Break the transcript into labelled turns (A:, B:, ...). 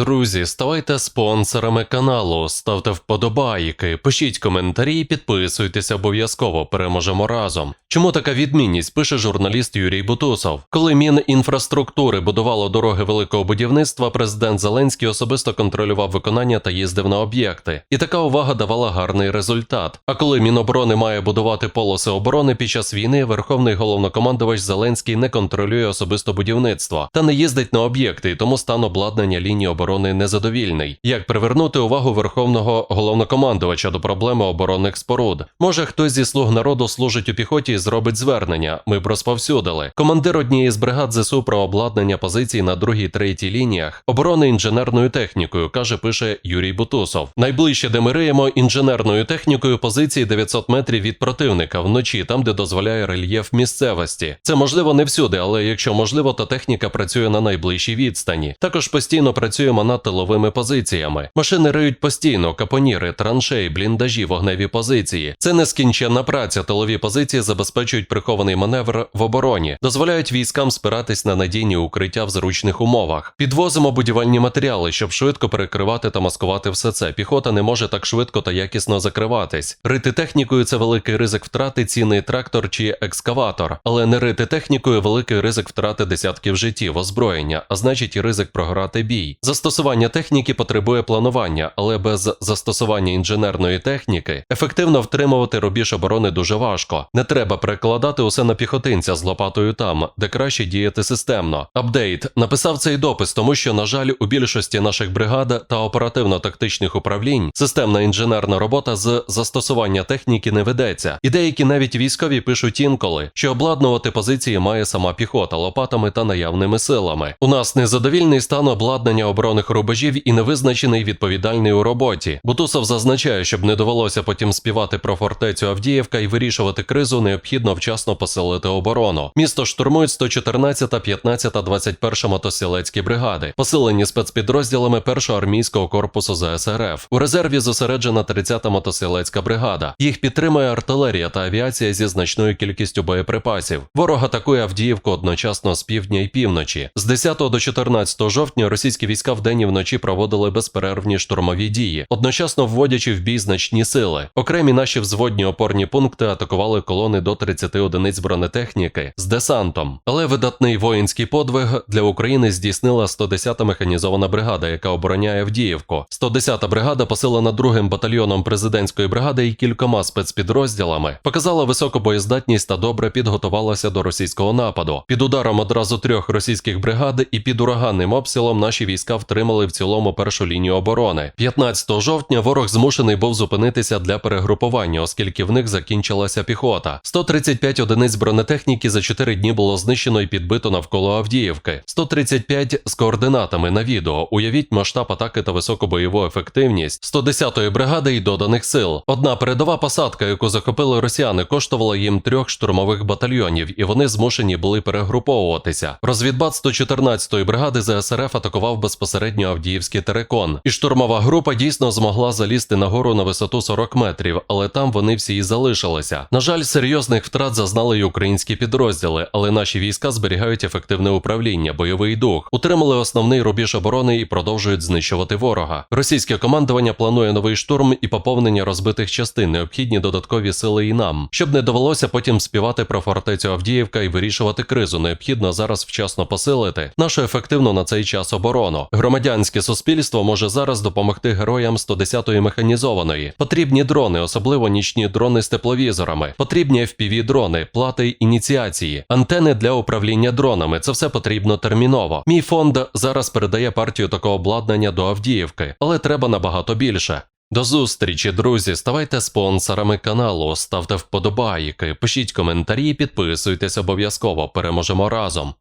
A: Друзі, ставайте спонсорами каналу, ставте вподобайки, пишіть коментарі, підписуйтесь обов'язково, переможемо разом. Чому така відмінність? Пише журналіст Юрій Бутусов. Коли Мінінфраструктури будувало дороги великого будівництва, президент Зеленський особисто контролював виконання та їздив на об'єкти. І така увага давала гарний результат. А коли Міноборони має будувати полоси оборони під час війни, верховний головнокомандувач Зеленський не контролює особисто будівництво та не їздить на об'єкти, тому стан обладнання лінії оборони незадовільний. Як привернути увагу верховного головнокомандувача до проблеми оборонних споруд? Може, хтось зі слуг народу служить у піхоті і зробить звернення. Ми б розповсюдили. Командир однієї з бригад ЗСУ про обладнання позицій на другій третій лініях оборони інженерною технікою, каже, пише Юрій Бутусов. Найближче, де ми риємо інженерною технікою позиції 900 метрів від противника вночі, там де дозволяє рельєф місцевості. Це можливо не всюди, але якщо можливо, то техніка працює на найближчій відстані. Також постійно працюємо над тиловими позиціями. Машини риють постійно, капоніри, траншеї, бліндажі, вогневі позиції. Це нескінченна праця. Тилові позиції забезпечують прихований маневр в обороні, дозволяють військам спиратись на надійні укриття в зручних умовах. Підвозимо будівельні матеріали, щоб швидко перекривати та маскувати все це. Піхота не може так швидко та якісно закриватись. Рити технікою це великий ризик втрати цінний трактор чи екскаватор, але не рити технікою великий ризик втрати десятків життів, озброєння, а значить і ризик програти бій. Застосування техніки потребує планування, але без застосування інженерної техніки ефективно втримувати рубіж оборони дуже важко. Не треба перекладати усе на піхотинця з лопатою там, де краще діяти системно. Апдейт написав цей допис, тому що, на жаль, у більшості наших бригад та оперативно-тактичних управлінь системна інженерна робота з застосування техніки не ведеться, і деякі навіть військові пишуть інколи, що обладнувати позиції має сама піхота лопатами та наявними силами. У нас незадовільний стан обладнання оборонних рубежів і невизначений відповідальний у роботі. Бутусов зазначає, щоб не довелося потім співати про фортецю Авдіївка і вирішувати кризу, необхідно вчасно посилити оборону. Місто штурмують 114, 15, 21 мотосілецькі бригади, посилені спецпідрозділами 1-го армійського корпусу ЗСРФ. У резерві зосереджена 30-та мотосілецька бригада. Їх підтримує артилерія та авіація зі значною кількістю боєприпасів. Ворог атакує Авдіївку одночасно з півдня і півночі. З 10 до 14 жовтня російські війська вдень і вночі проводили безперервні штурмові дії, одночасно вводячи в бій значні сили. Окремі наші взводні опорні пункти атакували колони до 30 одиниць бронетехніки з десантом. Але видатний воїнський подвиг для України здійснила 110-та механізована бригада, яка обороняє Авдіївку. 110-та бригада, посилена другим батальйоном президентської бригади і кількома спецпідрозділами, показала високу боєздатність та добре підготувалася до російського нападу. Під ударом одразу трьох російських бригад і під ураганним обстрілом наші війська втримали в цілому першу лінію оборони. 15 жовтня ворог змушений був зупинитися для перегрупування, оскільки в них закінчилася піхота. 135 одиниць бронетехніки за 4 дні було знищено і підбито навколо Авдіївки. 135 з координатами на відео. Уявіть масштаб атаки та високу бойову ефективність 110-ї бригади і доданих сил. Одна передова посадка, яку захопили росіяни, коштувала їм трьох штурмових батальйонів, і вони змушені були перегруповуватися. Розвідбат 114-ї бригади ЗСРФ атакував безпосередньо Авдіївський терекон, і штурмова група дійсно змогла залізти на гору на висоту 40 метрів, але там вони всі і залишилися. На жаль, серйозних втрат зазнали й українські підрозділи, але наші війська зберігають ефективне управління, бойовий дух, утримали основний рубіж оборони і продовжують знищувати ворога. Російське командування планує новий штурм і поповнення розбитих частин, необхідні додаткові сили і нам, щоб не довелося потім співати про фортецю Авдіївка і вирішувати кризу. Необхідно зараз вчасно посилити нашу ефективну на цей час оборону. Громадянське суспільство може зараз допомогти героям 110-ї механізованої. Потрібні дрони, особливо нічні дрони з тепловізорами. Потрібні fpv дрони, плати ініціації, антени для управління дронами. Це все потрібно терміново. Мій фонд зараз передає партію такого обладнання до Авдіївки, але треба набагато більше. До зустрічі, друзі. Ставайте спонсорами каналу, ставте вподобайки, пишіть коментарі, підписуйтесь обов'язково. Переможемо разом.